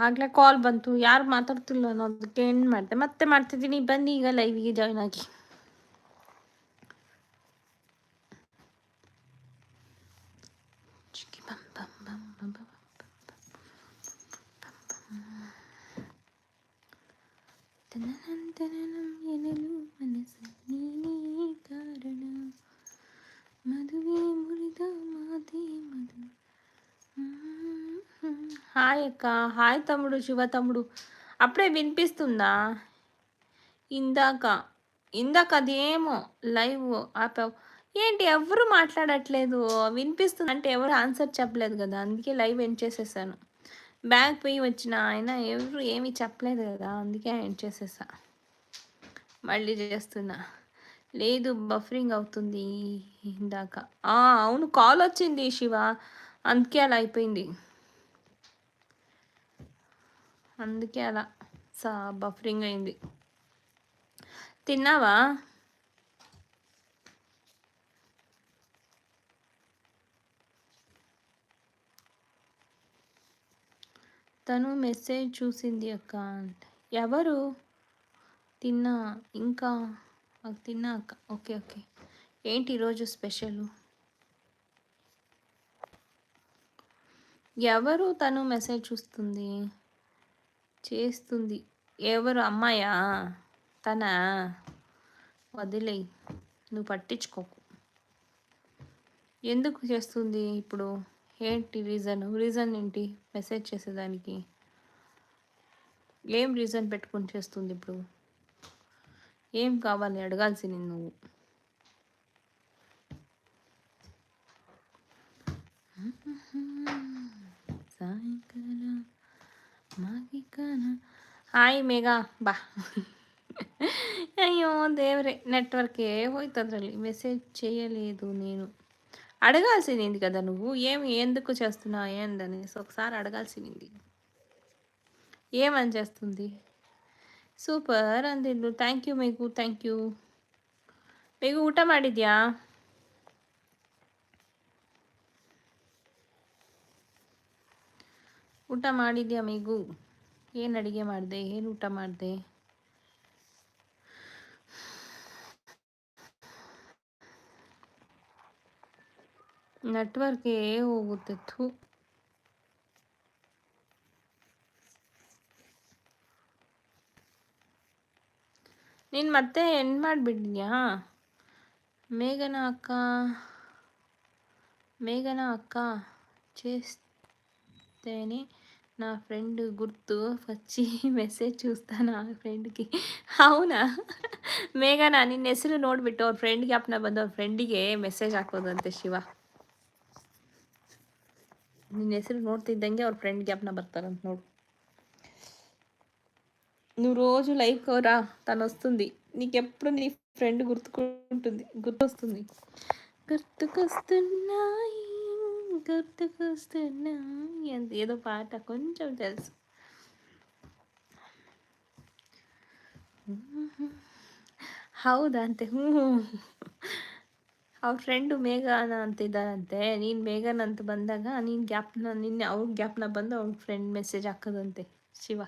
ಆಗ್ಲೇ ಕಾಲ್ ಬಂತು ಯಾರು ಮಾತಾಡ್ತಿಲ್ಲ ಅನ್ನೋದಕ್ಕೆ ಎಂಡ್ ಮಾಡಿದೆ ಮತ್ತೆ ಮಾಡ್ತಿದ್ದೀನಿ ಬನ್ನಿ ಈಗ ಲೈವಿಗೆ ಜಾಯ್ನ್ ಆಗಿ ಮದುವೆ ಮುರಿದ ಮಾತೆ ಮದುವೆ హాయ్ అక్క. హాయ్ తమ్ముడు శివ తమ్ముడు. అప్పుడే వినిపిస్తుందా? ఇందాక. ఇందాక అదేమో లైవ్ ఆపావు. ఏంటి ఎవరు మాట్లాడట్లేదు? వినిపిస్తుంది అంటే ఎవరు ఆన్సర్ చెప్పలేదు కదా అందుకే లైవ్ ఎండ్ చేసేసాను. బ్యాగ్ పోయి వచ్చిన ఆయన ఎవరు ఏమీ చెప్పలేదు కదా అందుకే ఎండ్ చేసేసా. మళ్ళీ చేస్తున్నా. లేదు బఫరింగ్ అవుతుంది ఇందాక. అవును కాల్ వచ్చింది శివ. అందుకే అలా అయిపోయింది. అందుకే అలా సా బఫరింగ్ అయింది. తిన్నావా? తను మెసేజ్ చూసింది అక్క అంటే. ఎవరు? తిన్నా ఇంకా తిన్నా అక్క. Okay okay. ఏంటి ఈరోజు స్పెషల్? ఎవరు తను మెసేజ్ చూస్తుంది? చేస్తుంది. ఎవరు? అమ్మాయా? తన? వదిలే. నువ్వు పట్టించుకోకు. ఎందుకు చేస్తుంది ఇప్పుడు? ఏంటి రీజన్ రీజన్ ఏంటి మెసేజ్ చేసేదానికి? ఏం రీజన్ పెట్టుకుని చేస్తుంది ఇప్పుడు? ఏం కావాలి? అడగాల్సింది నువ్వు. Mm-hmm. ಹಾಯ್ ಮೇಘಾ ಬಾ అయ్యో దేవరే నెట్వర్క్ ఏమవుతుందండి మెసేజ్ చేయలేదు నేను. అడగాల్సింది కదా నువ్వు ఏమి ఎందుకు చేస్తున్నావు ఏందనేసి ఒకసారి అడగాల్సింది ఏమని చేస్తుంది? సూపర్ అంది థ్యాంక్ యూ మీకు థ్యాంక్ యూ మీకు ಊಟ ಮಾಡಿದ್ಯಾ ಊಟ ಮಾಡಿದ್ಯಾ ಮೇಗು? ಏನ್ ಅಡುಗೆ ಮಾಡಿದೆ? ಏನ್ ಊಟ ಮಾಡಿದೆ? ನೆಟ್ವರ್ಕೇ ಹೋಗುತ್ತೆ, ಥೂ. ನೀನು ಮತ್ತೆ ಎಂಡ್ ಮಾಡಿಬಿಟ್ಟಿದ್ಯಾ? ಮೇಘನ ಅಕ್ಕ? ಮೇಘನ ಅಕ್ಕ? ಚೇಸ್ చూస్తేనే నా ఫ్రెండ్ గుర్తు వచ్చి మెసేజ్ చూస్తాను ఆ ఫ్రెండ్కి. అవునా? మేఘనా ಮೇಘನಾ ನಿನ್ನ ಹೆಸರು ನೋಡಿಬಿಟ್ಟು ಅವ್ರ ಫ್ರೆಂಡ್ ಗ್ಯಾಪ್ನ ಬಂದು ಅವ್ರ ಫ್ರೆಂಡಿಗೆ ಮೆಸೇಜ್ ಹಾಕೋದಂತೆ ಶಿವ ನಿನ್ನ ಹೆಸರು ನೋಡ್ತಿದ್ದಂಗೆ ಅವ್ರ ಫ್ರೆಂಡ್ ಗ್ಯಾಪ್ನ ಬರ್ತಾರಂತ నోడు నువ్వు రోజు లైవ్ కోరా తను వస్తుంది. నీకెప్పుడు నీ ఫ్రెండ్ గుర్తుకుంటుంది గుర్తొస్తుంది. గుర్తుకొస్తున్నాయి. గుర్తుకొస్తున్నాయి అంత ఏదో పాట కొంచెం తెలుసు ಹೌದಾ ಅಂತೆ ಹ್ಞೂ ಅವ್ರ ಫ್ರೆಂಡು ಮೇಘನ ಅಂತ ಇದ್ದಾರಂತೆ ನೀನು ಮೇಘನ್ ಅಂತ ಬಂದಾಗ ನೀನು ಗ್ಯಾಪ್ನ ನಿನ್ನೆ ಅವ್ರ ಗ್ಯಾಪ್ನ ಬಂದು ಅವ್ರ ಫ್ರೆಂಡ್ ಮೆಸೇಜ್ ಹಾಕೋದಂತೆ ಶಿವ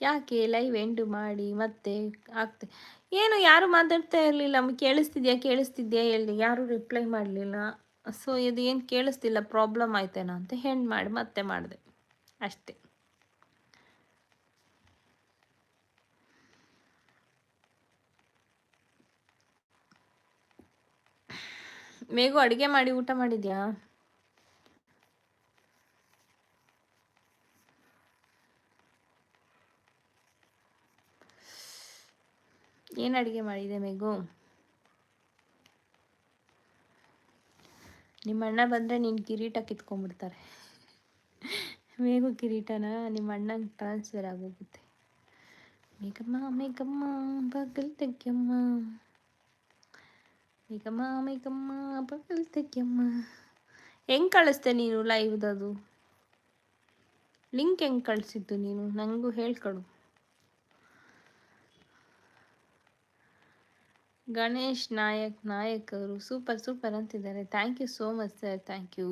ಯಾಕೆ ಲೈವ್ ಎಂಡು ಮಾಡಿ ಮತ್ತೆ ಆಗ್ತೆ ಏನು ಯಾರು ಮಾತಾಡ್ತಾ ಇರಲಿಲ್ಲ ಕೇಳಿಸ್ತಿದ್ಯಾ ಕೇಳಿಸ್ತಿದ್ಯಾ ಹೇಳಿ, ಯಾರು ರಿಪ್ಲೈ ಮಾಡಲಿಲ್ಲ. ಸೊ ಇದು ಏನು ಕೇಳಿಸ್ತಿಲ್ಲ ಪ್ರಾಬ್ಲಮ್ ಆಯ್ತೇನೋ ಅಂತ ಹೆಂಡ್ ಮಾಡಿ ಮತ್ತೆ ಮಾಡಿದೆ, ಅಷ್ಟೇ. ಮೇಗು ಅಡುಗೆ ಮಾಡಿ ಊಟ ಮಾಡಿದ್ಯಾ? ಏನು ಅಡುಗೆ ಮಾಡಿದೆ ಮೇಗು ನಿಮ್ಮ ಅಣ್ಣ ಬಂದರೆ ನೀನು ಕಿರೀಟ ಕಿತ್ಕೊಂಡ್ಬಿಡ್ತಾರೆ. ಮೇಗು ಕಿರೀಟನ ನಿಮ್ಮ ಅಣ್ಣಂಗೆ ಟ್ರಾನ್ಸ್ಫರ್ ಆಗೋಗುತ್ತೆ. ಮೇಘಮ್ಮ ಮೇಘಮ್ಮ, ಬಗಲ್ ತೆಗ್ಯಮ್ಮ. ಮೇಘಮ್ಮ ಮೇಘಮ್ಮ, ಬಗಲ್ ತೆಗ್ಯಮ್ಮ. ಹೆಂಗೆ ಕಳಿಸ್ತೆ ನೀನು ಲೈವ್ದದು ಲಿಂಕ್ ಹೆಂಗೆ ಕಳಿಸಿದ್ದು ನೀನು? ನನಗೂ ಹೇಳ್ಕೊಡು. ಗಣೇಶ್ ನಾಯಕ್ ನಾಯಕ್ ಅವರು ಸೂಪರ್ ಸೂಪರ್ ಅಂತಿದ್ದಾರೆ. Thank you so much sir thank you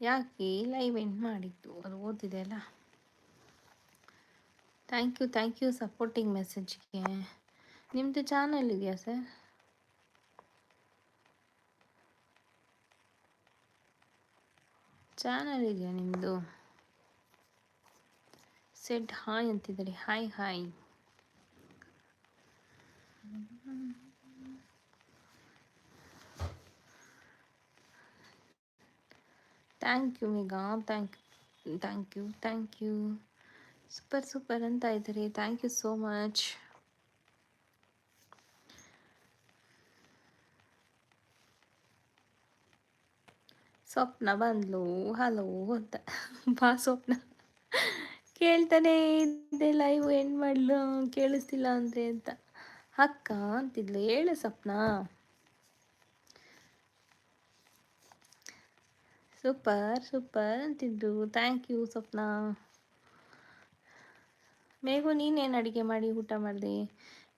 ಯಾಕೆ ಲೈವ್ ಎಂಡ್ ಮಾಡಿದ್ದು? ಅದು ಓದಿದೆ ಅಲ್ಲ? Thank you thank you supporting ಮೆಸೇಜ್ಗೆ ನಿಮ್ಮದು ಚಾನಲ್ ಇದೆಯಾ ಸರ್ ಚಾನಲ್ ಇದೆಯಾ ನಿಮ್ಮದು ಸೆಡ್ ಹಾಯ್ ಅಂತಿದ್ದಾರೆ. Hi hi thank you Megha thank you thank you thank you super super ಅಂತ ಇದ್ದಾರೆ. Thank you so much Swapna ಬಂದ್ಲು. ಹಲೋ ಅಂತ. ಬಾ ಸ್ವಪ್ನ. ಕೇಳ್ತಾನೆ ಇದ್ದೆ ಲೈವ್ ಎಂಡ್ ಮಾಡ್ಲು. ಕೇಳಿಸ್ತಿಲ್ಲ ಅಂದರೆ ಅಂತ. ಅಕ್ಕ ಅಂತಿದ್ಲು ಹೇಳು ಸ್ವಪ್ನ super super ಅಂತಿದ್ದು thank you Swapna Meghu ನೀನೇನು ಅಡುಗೆ ಮಾಡಿ ಊಟ ಮಾಡಿದೆ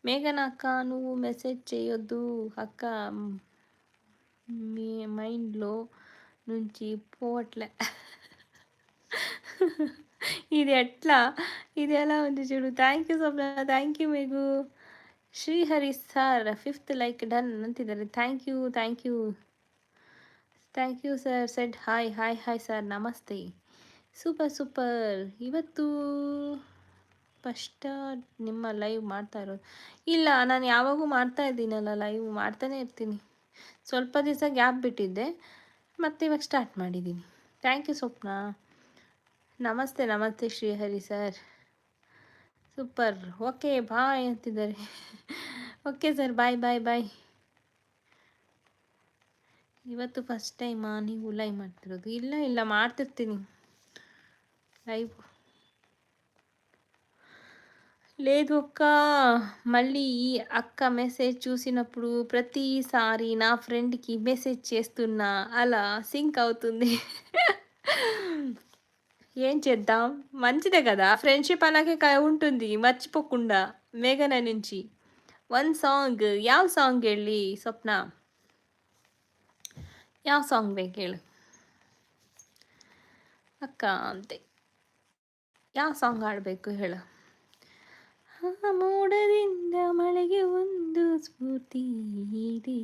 ಮೇಘನ ಅಕ್ಕ నువ్వు మెసేజ్ చేయొద్దు అక్క మీ మైండ్లో నుంచి పోవట్లే ఇది ఎట్లా ఇది ఎలా ఉంది చూడు thank you Swapna thank you Meghu Shrihari sir fifth like done ಅಂತಿದ್ದಾರೆ. Thank you thank you thank you sir said hi hi hi sir ನಮಸ್ತೆ ಸೂಪರ್ ಸೂಪರ್ ಇವತ್ತು ಫಸ್ಟ್ ನಿಮ್ಮ ಲೈವ್ ಮಾಡ್ತಾ ಇರೋದು. ಇಲ್ಲ, ನಾನು ಯಾವಾಗೂ ಮಾಡ್ತಾ ಇದ್ದೀನಲ್ಲ ಲೈವ್ ಮಾಡ್ತಾನೆ ಇರ್ತೀನಿ. ಸ್ವಲ್ಪ ದಿವಸ ಗ್ಯಾಪ್ ಬಿಟ್ಟಿದ್ದೆ. ಮತ್ತೆ ಇವಾಗ ಸ್ಟಾರ್ಟ್ ಮಾಡಿದ್ದೀನಿ. Thank you Swapna. ನಮಸ್ತೆ ನಮಸ್ತೆ Shrihari sir super okay bye ಅಂತಿದ್ದಾರೆ ಓಕೆ ಸರ್ ಬಾಯ್ ಬಾಯ್ ಬಾಯ್ ಇವತ್ತು ಫಸ್ಟ್ ಟೈಮಾ ನೀವು ಲೈವ್ ಮಾಡ್ತಿರೋದು ಇಲ್ಲ ಇಲ್ಲ ಮಾಡ್ತಿರ್ತೀನಿ లైవ్ లేదు అక్క మళ్ళీ ఈ అక్క మెసేజ్ చూసినప్పుడు ప్రతిసారి నా ఫ్రెండ్కి మెసేజ్ చేస్తున్నా అలా సింక్ అవుతుంది ఏం చేద్దాం మంచిదే కదా ఫ్రెండ్షిప్ అలాగే ఉంటుంది మర్చిపోకుండా మేఘన నుంచి వన్ సాంగ్ యావ సాంగ్ వెళ్ళి స్వప్న ಯಾವ ಸಾಂಗ್ ಬೇಕು ಹೇಳು ಅಕ್ಕ ಅಂತೆ ಯಾವ ಸಾಂಗ್ ಆಡಬೇಕು ಹೇಳು ಮೋಡದಿಂದ ಮಳೆಗೆ ಒಂದು ಸ್ಫೂರ್ತಿ ಇದೆ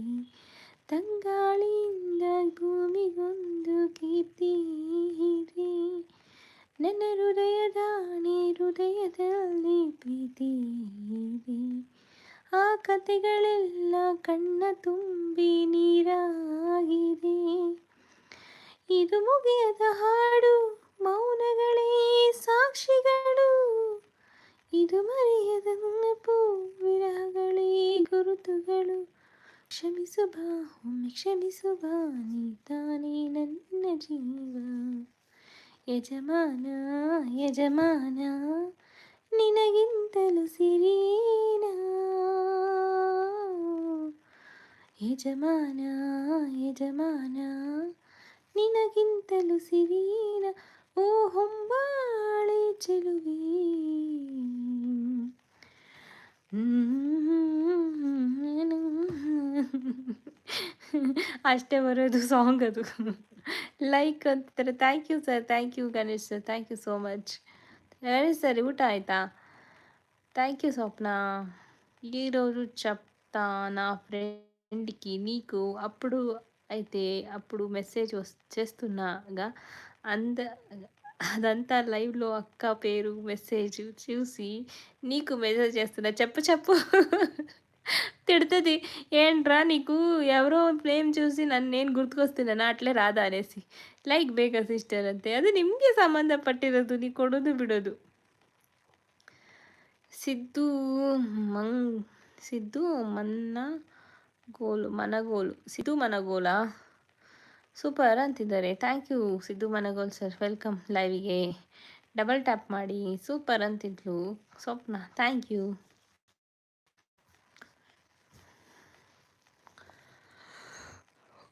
ತಂಗಾಳಿಯಿಂದ ಭೂಮಿಗೊಂದು ಕೀರ್ತಿ ಇದೆ ನನ್ನ ಹೃದಯದ ನೀ ಹೃದಯದಲ್ಲಿ ಪ್ರೀತಿ ಇದೆ ಆ ಕತೆಗಳೆಲ್ಲ ಕಣ್ಣ ತುಂಬಿ ನೀರಾಗಿದೆ. ಇದು ಮುಗಿಯದ ಹಾಡು, ಮೌನಗಳೇ ಸಾಕ್ಷಿಗಳು. ಇದು ಮರೆಯದ ನೆನಪು, ವಿರಹಗಳೇ ಗುರುತುಗಳು. ಕ್ಷಮಿಸು ಬಾ ಒಮ್ಮೆ ಕ್ಷಮಿಸು ಬಾ ನೀ ತಾನೇ ನನ್ನ ಜೀವ. ಯಜಮಾನ ಯಜಮಾನ ನಿನಗಿಂತಲೂ ಸಿರೀನ ಯಜಮಾನ ಯಜಮಾನ ನಿನಗಿಂತಲೂ ಸಿರೀನ ಓ ಹೊಂಬಾಳೆ ಚೆಲುವೆ ಅಷ್ಟೇ ಬರೋದು ಸಾಂಗ್ ಅದು ಲೈಕ್ ಅಂತಾರೆ thank you sir thank you Ganesh sir thank you so much ಹೇಳಿ ಸರಿ ಊಟ ಆಯಿತಾ థ్యాంక్ యూ స్వప్న ఈరోజు చెప్తా నా ఫ్రెండ్కి నీకు అప్పుడు అయితే అప్పుడు మెసేజ్ చేస్తున్నాగా అంద అదంతా లైవ్లో అక్క పేరు మెసేజ్ చూసి నీకు మెసేజ్ చేస్తున్నా చెప్పు చెప్పు తిడుతుంది ఏంట్రా నీకు ఎవరో ఫ్లేమ్ చూసి నన్ను నేను గుర్తుకొస్తున్నాను ಅಟ್ಲೇ ರಾಧಾ అనేసి ಲೈಕ್ ಬೇಕಾ ಸಿಸ್ಟರ್ ಅಂತೆ ಅದು ನಿಮಗೆ ಸಂಬಂಧಪಟ್ಟಿರೋದು ನೀ ಕೊಡೋದು ಬಿಡೋದು ಸಿದ್ದು ಮಂಗ್ ಸಿದ್ದು ಮನ್ನ ಗೋಲು ಮನಗೋಲು ಸಿದ್ದು ಮನಗೋಲ ಸೂಪರ್ ಅಂತಿದ್ದಾರೆ thank you Siddu Managol sir welcome ಲೈವಿಗೆ double tap ಮಾಡಿ ಸೂಪರ್ ಅಂತಿದ್ಲು Swapna thank you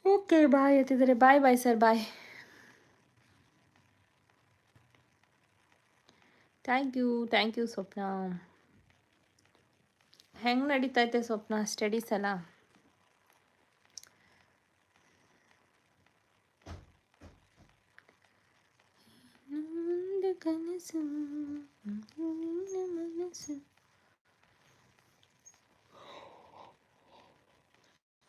okay bye ಅಂತಿದ್ದಾರೆ bye bye sir bye thank you thank you Swapna ಹೆಂಗೆ ನಡೀತೈತೆ ಸ್ವಪ್ನ? ಸ್ಟಡೀಸ್ ಎಲ್ಲ ಕನಸು, ನಿನ್ನ ಮನಸ್ಸು.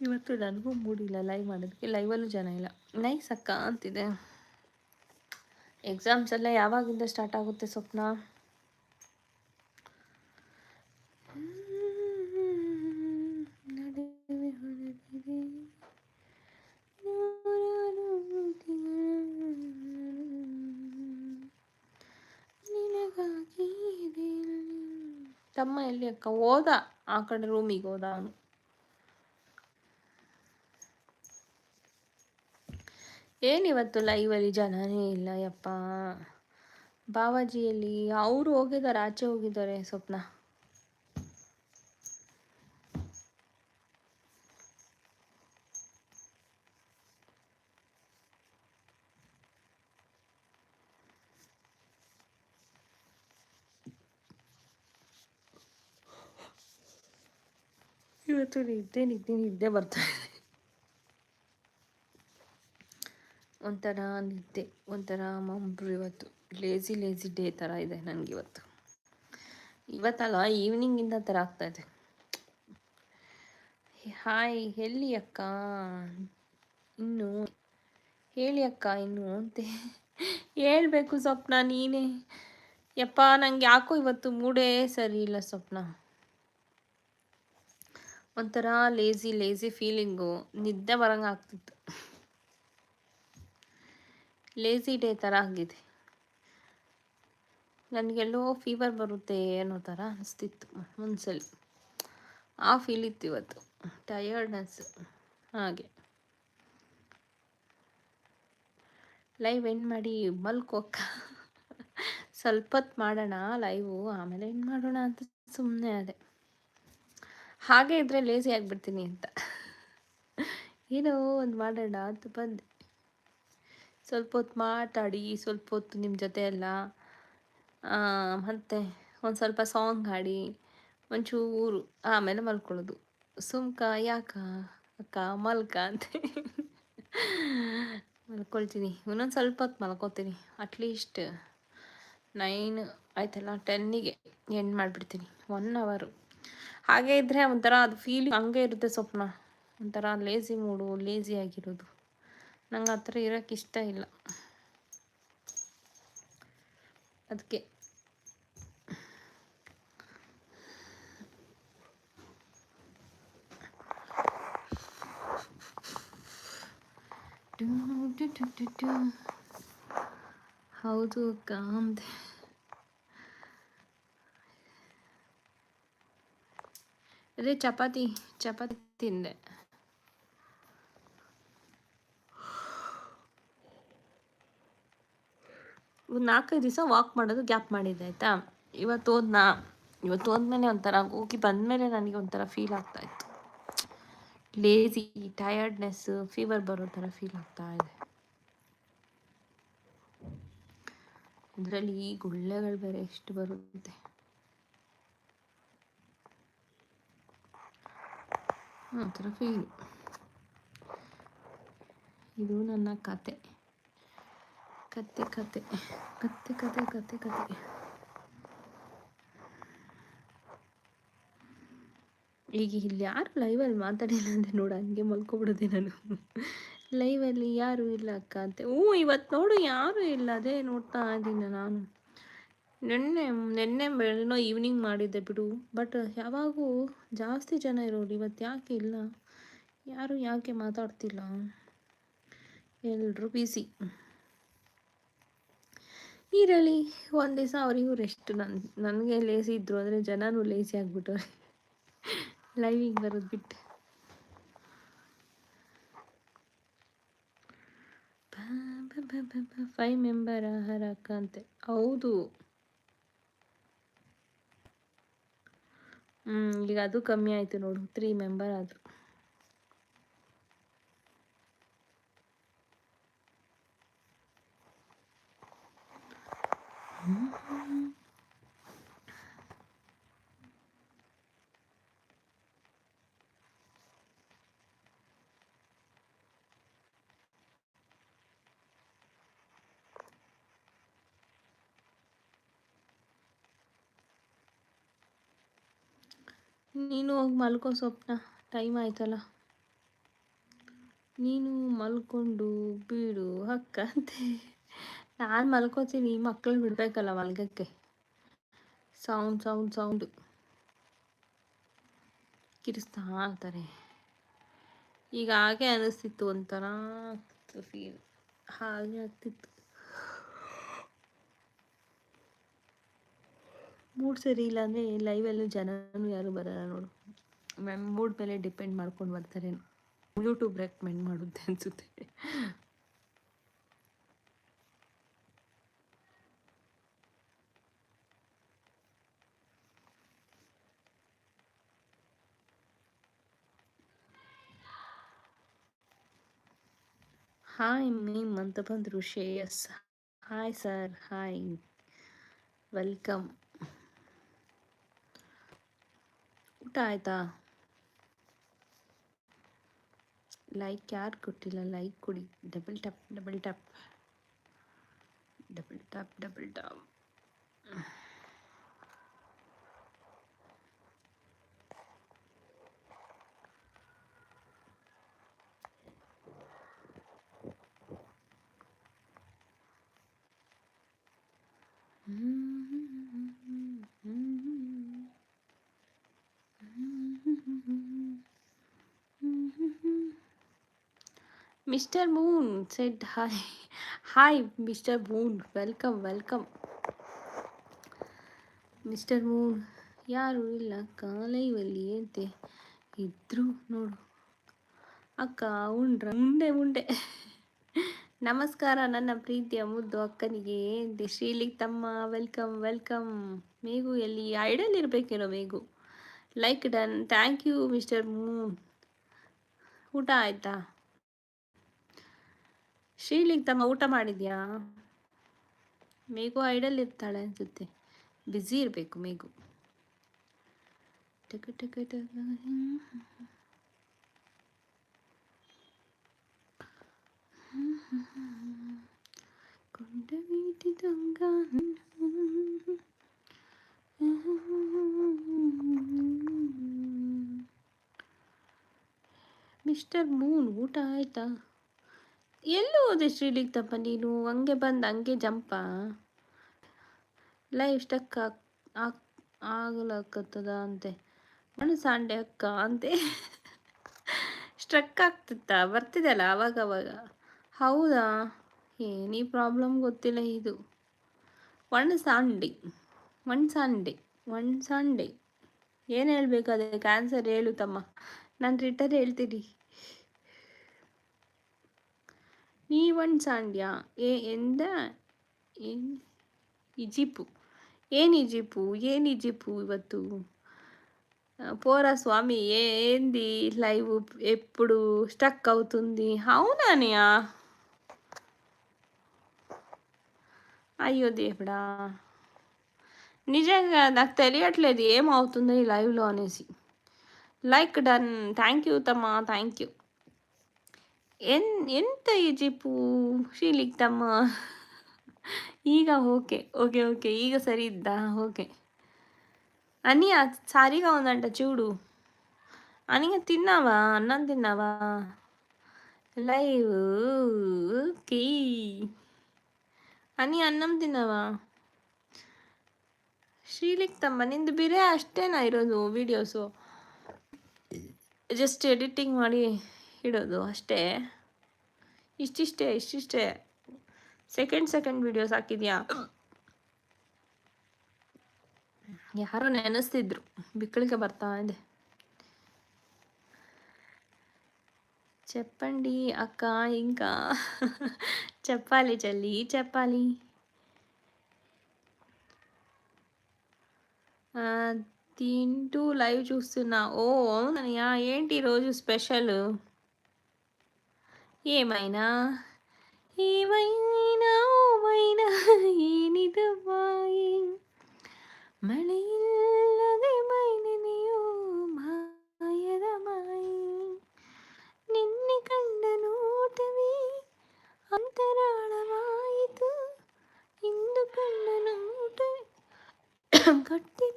ಇವತ್ತು ನನಗೂ ಮೂಡಿಲ್ಲ ಲೈವ್ ಮಾಡೋದಕ್ಕೆ. ಲೈವಲ್ಲೂ ಜನ ಇಲ್ಲ. ನೈಸ್ ಅಕ್ಕ ಅಂತಿದೆ. ಎಕ್ಸಾಮ್ಸ್ ಎಲ್ಲ ಯಾವಾಗಿಂದ ಸ್ಟಾರ್ಟ್ ಆಗುತ್ತೆ ಸ್ವಪ್ನ? ತಮ್ಮ ಎಲ್ಲಿ ಅಕ್ಕ? ಹೋದ ಆ ಕಡೆ ರೂಮಿಗೆ ಹೋದ ಅವನು. ಏನಿವತ್ತು ಲೈವಲ್ಲಿ ಜನನೇ ಇಲ್ಲ, ಯಪ್ಪ. ಬಾವಾಜಿಯಲ್ಲಿ ಅವರು ಹೋಗಿದ್ದಾರೆ, ಆಚೆ ಹೋಗಿದ್ದಾರೆ ಸ್ವಪ್ನ. ಇವತ್ತು ನಿದ್ದೆ ನಿದ್ದೆ ನಿದ್ದೆ ಬರ್ತಾ ಇದೆ ಒಂಥರ ನಿದ್ದೆ, ಒಂಥರ ಮಂಬ್ರು ಇವತ್ತು. ಲೇಜಿ ಲೇಜಿ ಡೇ ಥರ ಇದೆ ನನಗೆ ಇವತ್ತು ಇವತ್ತಲ್ಲ ಈವ್ನಿಂಗಿಂದ ಥರ ಆಗ್ತಾಯಿದೆ ಹಾಯ್ ಎಲ್ಲಿ ಅಕ್ಕ. ಇನ್ನು, ಹೇಳಿ ಅಕ್ಕ ಇನ್ನು ಅಂತೆ. ಹೇಳಬೇಕು ಸ್ವಪ್ನ ನೀನೇ. ಯಪ್ಪ, ನಂಗೆ ಯಾಕೋ ಇವತ್ತು ಮೂಡೇ ಸರಿ ಇಲ್ಲ ಸ್ವಪ್ನ. ಒಂಥರ ಲೇಜಿ ಲೇಜಿ ಫೀಲಿಂಗು ನಿದ್ದೆ ಬರಂಗೆ ಲೇಸಿ ಡೇ ಥರ ಆಗಿದೆ. ನನಗೆಲ್ಲೋ ಫೀವರ್ ಬರುತ್ತೆ ಅನ್ನೋ ಥರ ಅನಿಸ್ತಿತ್ತು ಒಂದ್ಸಲಿ ಆ ಫೀಲ್ ಇತ್ತು ಇವತ್ತು. ಟಯರ್ಡ್ನೆಸ್ ಹಾಗೆ. ಲೈವ್ ಎಂಡ್ ಮಾಡಿ ಮಲ್ಕೋಕ್ಕ ಸ್ವಲ್ಪ ಹೊತ್ತು ಮಾಡೋಣ ಲೈವು ಆಮೇಲೆ ಎಂಡ್ ಮಾಡೋಣ ಅಂತ ಸುಮ್ಮನೆ ಅದೇ. ಹಾಗೆ ಇದ್ದರೆ ಲೇಸಿ ಆಗಿಬಿಡ್ತೀನಿ ಅಂತ. ಏನೋ ಒಂದು ಮಾಡೋಣ ಅಂತ ಬಂದೆ. ಸ್ವಲ್ಪ ಹೊತ್ತು ಮಾತಾಡಿ, ಸ್ವಲ್ಪ ಹೊತ್ತು ನಿಮ್ಮ ಜೊತೆ ಎಲ್ಲ ಮತ್ತು ಒಂದು ಸ್ವಲ್ಪ ಸಾಂಗ್ ಹಾಡಿ, ಒಂಚೂರು ಆಮೇಲೆ ಮಲ್ಕೊಳ್ಳೋದು. ಸುಮ್ಕ, ಯಾಕ? ಅಕ್ಕ, ಮಲ್ಕ ಅಂತ. ಮಲ್ಕೊಳ್ತೀನಿ. ಇನ್ನೊಂದು ಸ್ವಲ್ಪ ಹೊತ್ತು ಮಲ್ಕೋತೀನಿ. ಅಟ್ಲೀಸ್ಟ್ ನೈನ್ ಆಯ್ತಲ್ಲ ಟೆನ್ನಿಗೆ ಎಂಡ್ ಮಾಡಿಬಿಡ್ತೀನಿ. ಒನ್ ಅವರು ಹಾಗೆ ಇದ್ದರೆ ಒಂಥರ ಅದು ಫೀಲಿಂಗ್ ಹಂಗೆ ಇರುತ್ತೆ ಸ್ವಪ್ನ. ಒಂಥರ ಲೇಸಿ ಮೂಡು ಲೇಸಿ ಆಗಿರೋದು. ನಂಗೆ ಆ ಥರ ಇರೋಕ್ಕೆ ಇಷ್ಟ ಇಲ್ಲ. ಅದಕ್ಕೆ. ಹೌದು ಅಕ್ಕ ಅಂದೆ ಅದೇ ಚಪಾತಿ ಚಪಾತಿ ತಿಂದೆ. ಒಂದು ನಾಲ್ಕೈದು ದಿವಸ ವಾಕ್ ಮಾಡೋದು ಗ್ಯಾಪ್ ಮಾಡಿದ್ದೆ, ಆಯಿತಾ? ಇವತ್ತು ಹೋದ್ನ? ಇವತ್ತು ಹೋದ್ಮೇಲೆ ಒಂಥರ ಹೋಗಿ ಬಂದಮೇಲೆ ನನಗೆ ಒಂಥರ ಫೀಲ್ ಆಗ್ತಾಯಿತ್ತು ಲೇಸಿ ಟಯರ್ಡ್ನೆಸ್ ಫೀವರ್ ಬರೋ ಥರ ಫೀಲ್ ಆಗ್ತಾ ಇದೆ. ಅದರಲ್ಲಿ ಈ ಗುಳ್ಳೆಗಳು ಬೇರೆ ಎಷ್ಟು ಬರುತ್ತೆ. ಒಂಥರ ಫೀಲ್ ಇದು ನನ್ನ ಕತೆ. ಕತೆ ಕತೆ ಕತೆ ಕತೆ ಕತೆ ಕತೆ. ಈಗ ಇಲ್ಲಿ ಯಾರು ಲೈವಲ್ಲಿ ಮಾತಾಡಿಲ್ಲ ಅಂದರೆ ನೋಡು, ಹಂಗೆ ಮಲ್ಕೊಬಿಡೋದೆ ನಾನು. ಲೈವಲ್ಲಿ ಯಾರು ಇಲ್ಲ ಅಕ್ಕ ಅಂತೆ. ಹ್ಞೂ ಇವತ್ತು ನೋಡು, ಯಾರೂ ಇಲ್ಲ. ಅದೇ ನೋಡ್ತಾ ಇದ್ದೀನಿ ನಾನು. ನಿನ್ನೆ ನಿನ್ನೆ ಬೆಳನೋ ಈವ್ನಿಂಗ್ ಮಾಡಿದ್ದೆ ಬಿಡು. ಬಟ್ ಯಾವಾಗೂ ಜಾಸ್ತಿ ಜನ ಇರೋರು ಇವತ್ತು ಯಾಕೆ ಇಲ್ಲ? ಯಾರು ಯಾಕೆ ಮಾತಾಡ್ತಿಲ್ಲ? ಎಲ್ಲರೂ ಬಿಸಿ ಇರಲಿ ಒಂದು ದಿವಸ ಅವರಿಗೂ ರೆಸ್ಟ್ ನನ್ನ ನನಗೆ ಲೇಸಿ ಇದ್ದರು ಅಂದರೆ ಜನನೂ ಲೇಸಿ ಆಗ್ಬಿಟ್ಟವ್ರೆ. ಲೈವಿಗೆ ಬರೋದು ಬಿಟ್ಟು. ಫೈವ್ ಮೆಂಬರ್ ಆಹಾರ ಅಕ್ಕ ಅಂತೆ. ಹೌದು. ಹ್ಞೂ ಈಗ ಅದು ಕಮ್ಮಿ ಆಯಿತು ನೋಡು ತ್ರೀ ಮೆಂಬರ್ ಆದರು. ನೀನು ಹೋಗಿ ಮಲ್ಕೋ ಸ್ವಪ್ನ. ಟೈಮ್ ಆಯ್ತಲ್ಲ. ನೀನು ಮಲ್ಕೊಂಡು ಬೀಡು ಅಕ್ಕ ಅಂತೆ. ನಾನು ಮಲ್ಕೋತೀನಿ ಮಕ್ಕಳು ಬಿಡಬೇಕಲ್ಲ ಮಲ್ಗಕ್ಕೆ. ಸೌಂಡ್ ಸೌಂಡ್ ಸೌಂಡು ಕಿರಿಸ್ತಾ ಇರ್ತಾರೆ. ಈಗ ಹಾಗೆ ಅನಿಸ್ತಿತ್ತು ಒಂಥರ ಫೀಲ್ ಹಾಗೆ ಆಗ್ತಿತ್ತು. ಮೂಡ್ ಸರಿ ಇಲ್ಲ ಅಂದರೆ ಲೈವಲ್ಲೂ ಜನನು ಯಾರು ಬರಲ್ಲ ನೋಡು. ಮ್ಯಾಮ್ ಮೂಡ್ ಮೇಲೆ ಡಿಪೆಂಡ್ ಮಾಡ್ಕೊಂಡು ಬರ್ತಾರೆ. ಯೂಟ್ಯೂಬ್ ರೆಕಮೆಂಡ್ ಮಾಡುತ್ತೆ ಅನಿಸುತ್ತೆ. ಹಾಯ್ ಮೇಮ್ ಅಂತ ಬಂದರು Shreyas hi sir hi welcome ಆಯ್ತಾ? ಲೈಕ್ ಯಾರು ಕೊಟ್ಟಿಲ್ಲ? ಲೈಕ್ ಕೊಡಿ. Double tap double tap double tap double tap Mr. Moon said hi. Hi, Mr. Moon. Welcome, welcome. Mister Moon ಯಾರು ಇಲ್ಲ ಕಾಲೈವಲ್ಲಿ ಅಂತೆ ಇದ್ರು ನೋಡು ಅಕ್ಕ ಉಂಡ್ರ ಉಂಡೆ ಉಂಡೆ ನಮಸ್ಕಾರ ನನ್ನ ಪ್ರೀತಿಯ ಮುದ್ದು ಅಕ್ಕನಿಗೆ ಎಂದೆ ಶ್ರೀಲಿಗೆ ತಮ್ಮ ವೆಲ್ಕಮ್ ವೆಲ್ಕಮ್ ಮೇಘು ಎಲ್ಲಿ idle ಇರಬೇಕೇನೋ Meghu like done thank you mister Moon ಊಟ ಆಯ್ತಾ ಶ್ರೀಲಿಂಗ್ ತಮ್ಮ ಊಟ ಮಾಡಿದ್ಯಾ? ಮೇಘು ಐಡಲ್ ಇರ್ತಾಳೆ ಅನ್ಸುತ್ತೆ. ಬ್ಯುಸಿ ಇರಬೇಕು ಮೇಘು. ಟಕ ಟಕ ಟಕ ಕೊಂಡ ವೀಟಿ ದೊಂಗ ಮಿಸ್ಟರ್ ಮೂನ್ ಊಟ ಆಯ್ತಾ? ಎಲ್ಲಿ ಹೋದೆ ಶ್ರೀಲಿಕ್ತಪ್ಪ ನೀನು? ಹಂಗೆ ಬಂದು ಹಂಗೆ ಜಂಪ? ಲೈಫ್ ಸ್ಟಕ್ ಆಗಲಕ್ಕತ್ತದ ಅಂತೆ. ಮಣ್ಣು ಸಾಂಡೆ ಅಕ್ಕ ಅಂತೆ. ಸ್ಟ್ರಕ್ ಆಗ್ತಿತ್ತ? ಬರ್ತಿದೆಯಲ್ಲ ಅವಾಗ ಅವಾಗ? ಹೌದಾ? ಏನಿ ಪ್ರಾಬ್ಲಮ್ ಗೊತ್ತಿಲ್ಲ ಇದು. ಒಣ ಸಾಂಡಿ ಒಣ ಸಾಂಡೆ ಒಣ ಸಾಂಡೆ. ಏನು ಹೇಳಬೇಕು ಅದಕ್ಕೆ? ಆನ್ಸರ್ ಹೇಳು ತಮ್ಮ. ನಾನು ರಿಟರ್ ಹೇಳ್ತೀನಿ. ನೀವನ್ ಸಾಂಡ್ಯ ಏ ಎಂದ ಇಜಿಪು ಏನು ఇజిపు ಏನು ఇజిపు ಇವತ್ತು పోరా స్వామి ఏంది లైవ్ ఎప్పుడు స్టక్ అవుతుంది అవునానియా అయ్యో దేవుడా నిజంగా నాకు తెలియట్లేదు ఏమవుతుందో ఈ లైవ్లో అనేసి లైక్ డన్ థ్యాంక్ యూ తమ్మా థ్యాంక్ యూ ಎನ್ ಎಂತ ಈ ಜಿಪ್ಪು ಶ್ರೀಲಿಕ್ತಮ್ಮ ಈಗ ಓಕೆ ఓకే ఓకే ಈಗ సరి ఇద్దా ఓకే అనియా సారీగా ఉందంట చూడు అనిగా తిన్నావా అన్నం తిన్నావా లైవ్ ఓకే అని అన్నం తిన్నావా ಶ್ರೀಲಿಕ್ತಮ್ಮ ನಿಂದು ಬಿರೇ ಅಷ್ಟೇನಾ ಇರೋದು ವೀಡಿಯೋಸು ಜಸ್ಟ್ ಎಡಿಟಿಂಗ್ ಮಾಡಿ ಇಡೋದು ಅಷ್ಟೇ ಇಷ್ಟಿಷ್ಟೇ ಇಷ್ಟಿಷ್ಟೇ ಸೆಕೆಂಡ್ ಸೆಕೆಂಡ್ ವಿಡಿಯೋಸ್ ಹಾಕಿದ್ಯಾ ಯಾರೋ ನೆನೆಸ್ತಿದ್ರು ಬಿಕ್ಕಳಿಗೆ ಬರ್ತಾ ಇದೆ చెప్పండి అక్క ఇంకా చెప్పాలి చెల్లి చెప్పాలి తింటూ లైవ్ చూస్తున్నా ఓ అవునయ్యా ఏంటి ఈరోజు స్పెషల్ ఏమైనా? ఏమైనా ఓమైనా ఏనిదువాయి മഴയില്ലതെയോ മായരമായി നിന്നെ കണ്ട നോട്ടവേ അന്തരാളമായത് ഇന്ദു കണ്ട നോട്ട് കട്ടി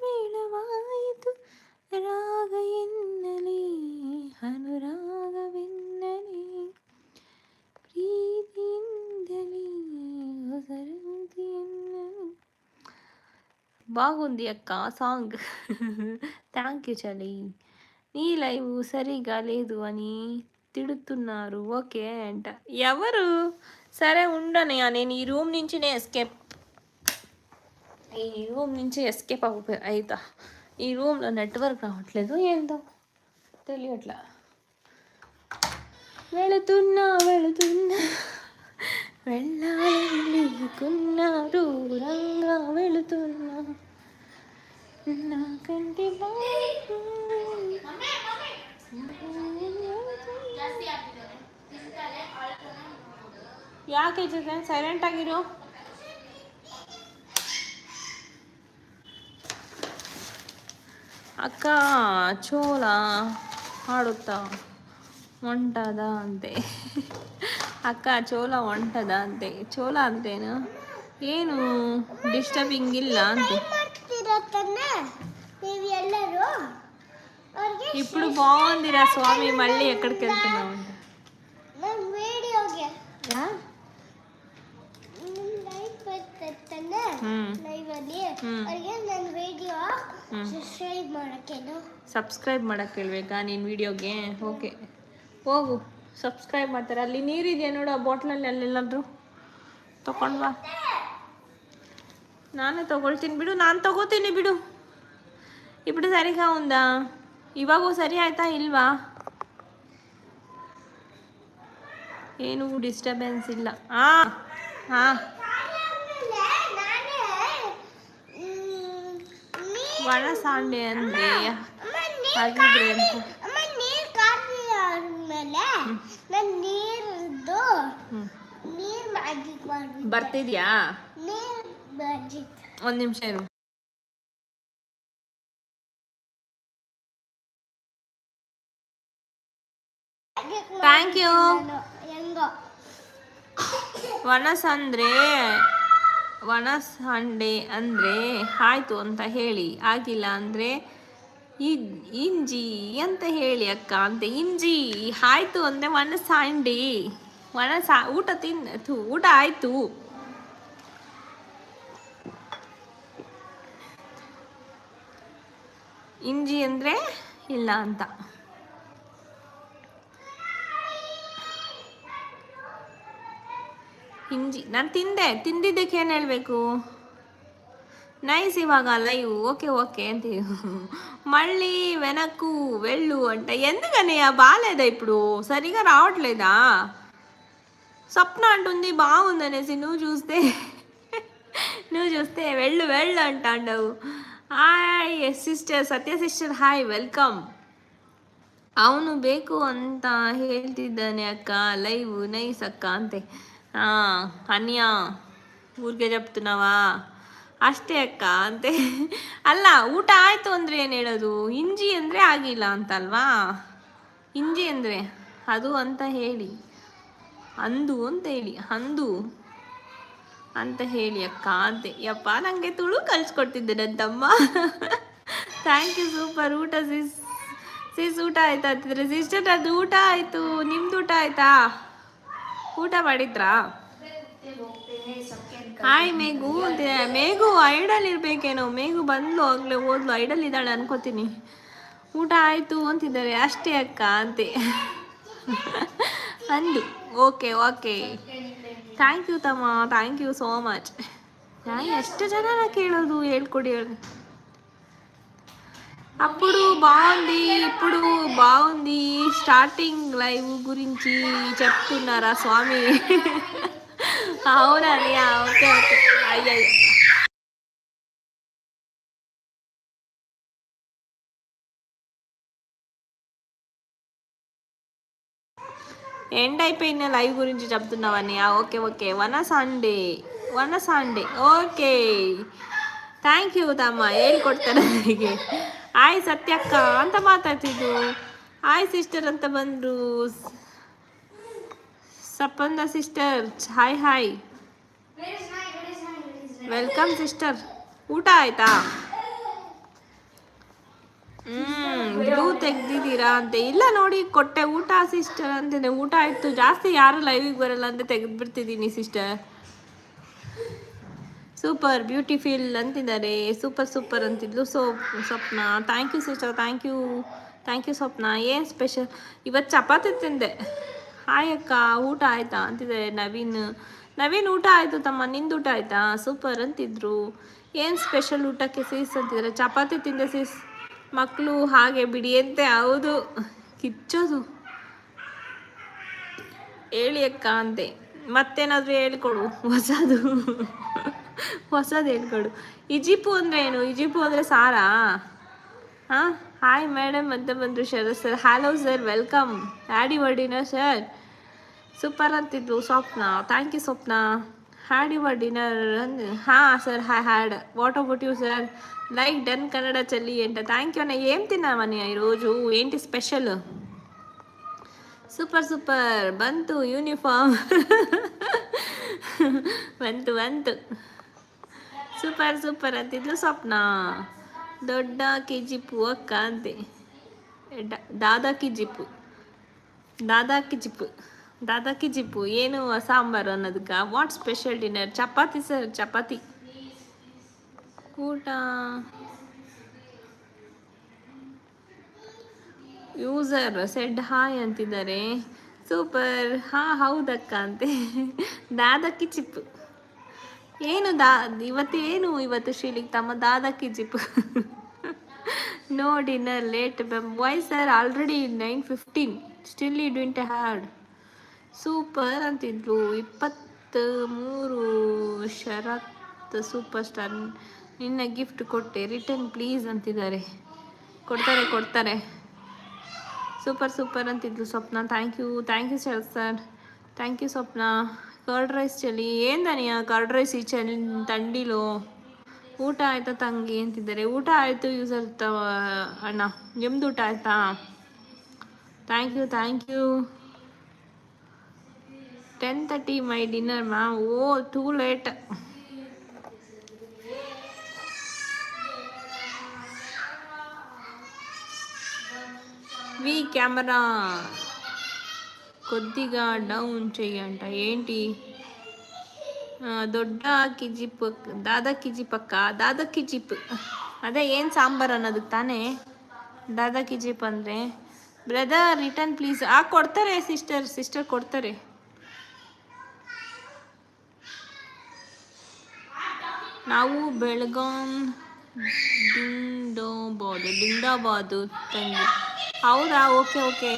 బాగుంది అక్క సాంగ్. థ్యాంక్ యూ చలి. నీ లైవ్ సరిగా లేదు అని తిడుతున్నారు. ఓకే అంట. ఎవరు? సరే ఉండనయ్యా నేను ఈ రూమ్ నుంచి ఎస్కేప్. ఈ రూమ్ నుంచి ఎస్కేప్ అవ్వ అవుతా ఈ రూమ్లో నెట్వర్క్ రావట్లేదు ఏందో? తెలియట్లా. వెళుతున్నా వెళుతున్నా. వెళ్ళాలనుకున్నా దూరంగా వెళుతున్నా. నాకంటే ಯಾಕೆ ಜೊತೆ ಸೈಲೆಂಟ್ ಆಗಿರು ಅಕ್ಕ ಚೋಳ ಹಾಡುತ್ತಾ ಹೊಂಟದ ಅಂತೆ ಅಕ್ಕ ಚೋಳ ಹೊಂಟದ ಅಂತೆ ಚೋಳ ಅಂತೇನು ಏನು ಡಿಸ್ಟರ್ಬಿಂಗ್ ಇಲ್ಲ ಅಂತೆ ಮಾಡ್ತಿರತ್ತನ್ನ ನೀವು ಎಲ್ಲರೂ ಅವ್ರಿಗೆ ఇప్పుడు బాగుందిరా స్వామి మళ్ళీ ఎక్కడికి వెళ్తున్నావు ನನ್ನ ವಿಡಿಯೋಗೆ ಲೈವ್ ಬರ್ತಿರ್ತಾನೆ ಹ್ಮ್ ಲೈವ್ ಅಲ್ಲಿ ಹ್ಮ್. ಅವ್ರಿಗೆ ನನ್ನ ವಿಡಿಯೋ ಹ್ಮ್. ಸಬ್ಸ್ಕ್ರೈಬ್ ಮಾಡಕ್ಕೇನು ಸಬ್ಸ್ಕ್ರೈಬ್ ಮಾಡಕ್ಕೆ ಹೇಳ್ಬೇಕಾ ನಿನ್ನ ವಿಡಿಯೋಗೆ ಓಕೆ ಹೋಗು ಸಬ್ಸ್ಕ್ರೈಬ್ ಮಾಡ್ತಾರೆ ಅಲ್ಲಿ ನೀರಿದೆಯಾ ನೋಡು ಆ ಬಾಟ್ಲಲ್ಲಿ ಅಲ್ಲೆಲ್ಲಾದ್ರೂ ತಗೊಂಡು ಬಾ ನಾನು ತೊಗೊಳ್ತೀನಿ ಬಿಡು, ನಾನು ತೊಗೋತೀನಿ ಬಿಡು. ಇಬ್ಬರು ಸರಿಗಾ ಒಂದಾ? ಇವಾಗೂ ಸರಿ ಆಯ್ತಾ ಇಲ್ವಾ? ಏನು ಡಿಸ್ಟರ್ಬೆನ್ಸ್ ಇಲ್ಲ. ಹಾಂ ಹಾಂ ಒಣ ಸಾಂಡೆ ಅಂದ್ರೆ ಹಾಗಿದ್ರೆ ಅಂತ ಬರ್ತಿದ್ಯಾ? ಒಂದು ನಿಮಿಷ ಇರು you. ಹೆಂಗೋ ವನಸ್ ಅಂದರೆ ವನಸ್ ಹಂಡೆ ಅಂದರೆ ಆಯ್ತು ಅಂತ ಹೇಳಿ. ಆಗಿಲ್ಲ ಅಂದರೆ ಇಂಜಿ ಅಂತ ಹೇಳಿ ಅಕ್ಕ ಅಂತ. ಇಂಜಿ ಆಯ್ತು ಅಂದರೆ ವನಸ್ ಹಂಡಿ ವನಸ, ಊಟ ತಿನ್, ಊಟ ಆಯ್ತು. ಇಂಜಿ ಅಂದರೆ ಇಲ್ಲ ಅಂತ ಹಿಂಜಿ ನಾನು ತಿಂದೆ ತಿಂದಿದ್ದಕ್ಕೆ ಏನು ಹೇಳಬೇಕು నైస్ ఇవాగ లైవ్ ఓకే ఓకే ఏంటి మళ్ళీ వెనక్కు వెళ్ళు అంట ఎందుకని బాగాలేదా ఇప్పుడు సరిగా రావట్లేదా స్వప్న అంటుంది బాగుందనేసి నువ్వు చూస్తే నువ్వు చూస్తే వెళ్ళు వెళ్ళు అంటాండవు hi sister Satya sister hi welcome ಅವನು ಬೇಕು ಅಂತ ಹೇಳ್ತಿದ್ದಾನೆ ಅಕ್ಕ. ಲೈವ್ ನೈಸ್ ಅಕ್ಕ ಅಂತೆ. ಹಾಂ ಅನ್ಯಾ ಊರಿಗೆ ಜಪ್ತುನವಾ? ಅಷ್ಟೇ ಅಕ್ಕ ಅಂತೆ. ಅಲ್ಲ, ಊಟ ಆಯಿತು ಅಂದರೆ ಏನು ಹೇಳೋದು? ಹಿಂಜಿ ಅಂದರೆ ಆಗಿಲ್ಲ ಅಂತಲ್ವಾ? ಹಿಂಜಿ ಅಂದರೆ ಅದು ಅಂತ ಹೇಳಿ. ಅಂದು ಅಂತ ಹೇಳಿ. ಅಂದು. ಅಂತ ಹೇಳಿ, ಅಕ್ಕ, ಅಂತೆ. ಯಪ್ಪ ನನಗೆ ತುಳು ಕಲಿಸ್ಕೊಡ್ತಿದ್ದೆ ನನ್ನ ತಮ್ಮ ಥ್ಯಾಂಕ್ ಯು ಸೂಪರ್ ಊಟ ಸಿಸ್ ಸಿಸ್, ಊಟ ಆಯ್ತಾ ಅಂತಿದ್ರೆ? ಸಿಸ್ಟರ್ ಅದು ಊಟ ಆಯಿತು. ನಿಮ್ದು ಊಟ ಆಯ್ತಾ? ಊಟ ಮಾಡಿದ್ರಾ? ಹಾಯ್ ಮೇಘು ಅಂತಿದೆ ಮೇಘು, ಐಡಲ್ ಇರ್ಬೇಕೇನೋ. ಮೇಘು ಬಂದ್ಲು ಆಗ್ಲೇ ಓದ್ಲು ಐಡಲ್ ಇದ್ದಾಳೆ ಅನ್ಕೋತೀನಿ. ಊಟ ಆಯಿತು ಅಂತಿದ್ದಾರೆ. ಅಷ್ಟೇ ಅಕ್ಕ, ಅಂತೆ. ಅಂದು. ಓಕೆ ಓಕೆ ಥ್ಯಾಂಕ್ ಯು ತಮ್ಮ ಥ್ಯಾಂಕ್ ಯು ಸೋ ಮಚ್ ನಾನು ಎಷ್ಟು ಜನನ ಕೇಳೋದು ಹೇಳ್ಕೊಡಿ ಹೇಳಿ అప్పుడు బాగుంది ఇప్పుడు బాగుంది స్టార్టింగ్ లైవ్ గురించి చెప్తున్నారా స్వామి అవునని ఓకే ఓకే అయ్యయ్యో ఎండ్ అయిపోయిన లైవ్ గురించి చెప్తున్నావని okay okay one Sunday one Sunday okay thank you ತಮ್ಮ ಹೇಳ್ಕೊಡ್ತಾರೆ ನನಗೆ ಆಯ್ ಸತ್ಯಕ್ಕ ಅಂತ ಮಾತಾಡ್ತಿದ್ದು ಆಯ್ ಸಿಸ್ಟರ್ ಅಂತ ಬಂದರು ಸಪ್ಪಂದ sister hi hi welcome sister ಊಟ ಆಯ್ತಾ ಹ್ಮ್ ಬ್ಲೂ ತೆಗ್ದಿದ್ದೀರಾ ಅಂತ. ಇಲ್ಲ ನೋಡಿ ಕೊಟ್ಟೆ ಊಟ ಸಿಸ್ಟರ್ ಅಂತಿದೆ. ಊಟ ಆಯ್ತು. ಜಾಸ್ತಿ ಯಾರು ಲೈವಿಗೆ ಬರಲ್ಲ ಅಂತ ತೆಗೆದ್ಬಿಡ್ತಿದ್ದೀನಿ ಸಿಸ್ಟರ್ ಸೂಪರ್ ಬ್ಯೂಟಿಫುಲ್ ಅಂತಿದ್ದಾರೆ. ಸೂಪರ್ ಸೂಪರ್ ಅಂತಿದ್ಲು so Swapna. Thank you sister thank you thank you Swapna. ಏನು ಸ್ಪೆಷಲ್ ಇವತ್ತು ಚಪಾತಿ ತಿಂದೆ. ಹಾಯ್ ಅಕ್ಕ ಊಟ ಆಯ್ತಾ? ಅಂತಿದ್ದಾರೆ ನವೀನ್. ನವೀನ್ ಊಟ ಆಯಿತು ತಮ್ಮ. ನಿಂದು ಊಟ ಆಯ್ತಾ? ಸೂಪರ್ ಅಂತಿದ್ರು. ಏನು ಸ್ಪೆಷಲ್ ಊಟಕ್ಕೆ ಸೀಸ್ ಅಂತಿದ್ದಾರೆ? ಚಪಾತಿ ತಿಂದೆ ಸೀಸ್ ಮಕ್ಕಳು ಹಾಗೆ ಬಿಡಿಯಂತೆ ಹೌದು. ಕಿಚ್ಚೋದು. ಹೇಳಿ ಅಕ್ಕ ಅಂತೆ. ಮತ್ತೇನಾದರೂ ಹೇಳ್ಕೊಡು. ಹೊಸದು. ಹೊಸದು ಹೇಳ್ಕೊಡು. ಇಜಿಪು ಅಂದರೆ ಏನು? ಇಜಿಪು ಅಂದರೆ ಸಾರಾ? ಹಾಂ? ಹಾಯ್ ಮೇಡಮ್ ಅಂತ ಬಂದರು Sharath sir hello sir welcome had your dinner sir super ಅಂತಿದ್ದು Swapna. Thank you Swapna. Had your dinner ಹಾಂ sir hi had what about you sir like done Kannada చెల్లి అంట థ్యాంక్ యూ అన్న ఏం తిన్నామని ఈరోజు ఏంటి స్పెషల్ ಸೂಪರ್ ಸೂಪರ್ ಬಂತು uniform ಬಂತು ಬಂತು ಸೂಪರ್ ಸೂಪರ್ ಅಂತಿದ್ಲು ಸ್ವಪ್ನ ದೊಡ್ಡ ಕಿಜಿಪು ಅಕ್ಕ ಅಂತೆ ಡ- ದಾದಾ ಕಿಜಿಪು ದಾದಾ ಕಿಜಿಪು ದಾದಾ ಕಿಜಿಪು ಏನು ಸಾಂಬಾರು ಅನ್ನೋದಕ್ಕೆ what special dinner chapati sir chapati ಊಟ ಯೂಸರ್ ಸೆಡ್ ಹಾಯ್ ಅಂತಿದ್ದಾರೆ. ಸೂಪರ್ ಹಾ, ಹೌದಕ್ಕ ಅಂತೆ. ದಾದಕ್ಕಿ ಚಿಪ್ಪು. ಏನು ದಾ ಇವತ್ತೇನು ಇವತ್ತು ಶ್ರೀಲಿಕ್ ತಮ್ಮ ದಾದಕ್ಕಿ ಚಿಪ್ಪು? No dinner late why sir already nine fifteen still I didn't had super ಅಂತಿದ್ರು ಇಪ್ಪತ್ತು ಮೂರು ಶರತ್ ಸೂಪರ್ ಸ್ಟಾರ್ ನಿನ್ನ ಗಿಫ್ಟ್ ಕೊಟ್ಟೆ. ರಿಟರ್ನ್ ಪ್ಲೀಸ್ ಅಂತಿದ್ದಾರೆ. ಕೊಡ್ತಾರೆ ಕೊಡ್ತಾರೆ. Super super ಅಂತಿದ್ಲು Swapna. Thank you thank you Sharat sir thank you Swapna. Curd rice ಚಳಿ. ಏನು ದಾನಿಯ ಕರ್ಡ್ ರೈಸ್ ಈ ಚಳಿ ತಂಡಿಲು? ಊಟ ಆಯ್ತಾ ತಂಗಿ ಅಂತಿದ್ದಾರೆ. ಊಟ ಆಯಿತು ಯೂಸರ್ ಅಣ್ಣ? ನಿಮ್ದು ಊಟ ಆಯ್ತಾ? Thank you thank you ten thirty my dinner ma'am oh too late we camera కొద్దిగా డౌన్ చెయ్యంట ఏంటి ದೊಡ್ಡ ಕಿಜಿಪ್ ದಾದ ಕಿಜಿಪ್ ಅಕ್ಕ ದಾದ ಕಿಜಿಪ್ ಅದೇ ಏನು ಸಾಂಬಾರ್ ಅನ್ನೋದಕ್ಕೆ ತಾನೇ? ದಾದ ಕಿಜಿಪ್ ಅಂದರೆ ಬ್ರದರ್ ರಿಟರ್ನ್ ಪ್ಲೀಸ್ ಆ, ಕೊಡ್ತಾರೆ ಸಿಸ್ಟರ್ ಸಿಸ್ಟರ್ ಕೊಡ್ತಾರೆ. ನಾವು ಬೆಳಗಾಂ ಡಿಂಡೋಬಾದು ಡಿಂಡಾಬಾದು ತಂಗಿ. ಹೌದಾ? Okay okay.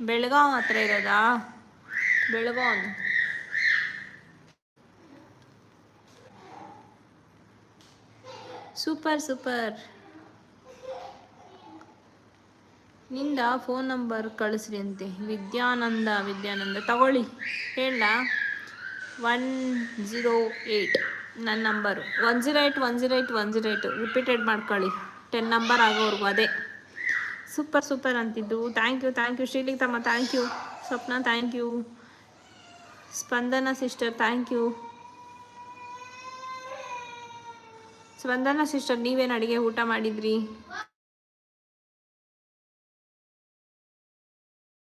ಬೆಳಗಾವ್ ಹತ್ರ ಇರೋದಾ? Belgaum super super. ನಿಂದ ಫೋನ್ ನಂಬರ್ ಕಳಿಸ್ರಿ ಅಂತೆ. ವಿದ್ಯಾನಂದ ವಿದ್ಯಾನಂದ. ತಗೊಳ್ಳಿ. ಹೇಳ. ಒನ್ ಜೀರೋ ಏಯ್ಟ್ ನನ್ನ number. One zero eight one zero eight one zero eight repeated ಮಾಡ್ಕೊಳ್ಳಿ. ಟೆನ್ ನಂಬರ್ ಆಗೋವರೆಗೂ ಅದೇ. ಸೂಪರ್ ಸೂಪರ್ ಅಂತಿದ್ದು ಥ್ಯಾಂಕ್ ಯು ಥ್ಯಾಂಕ್ ಯು ಶ್ರೀಲಿಕ್ ತಮ್ಮ thank you Swapna thank you Spandana sister thank you Spandana sister ನೀವೇನು ಅಡುಗೆ ಊಟ ಮಾಡಿದ್ರಿ?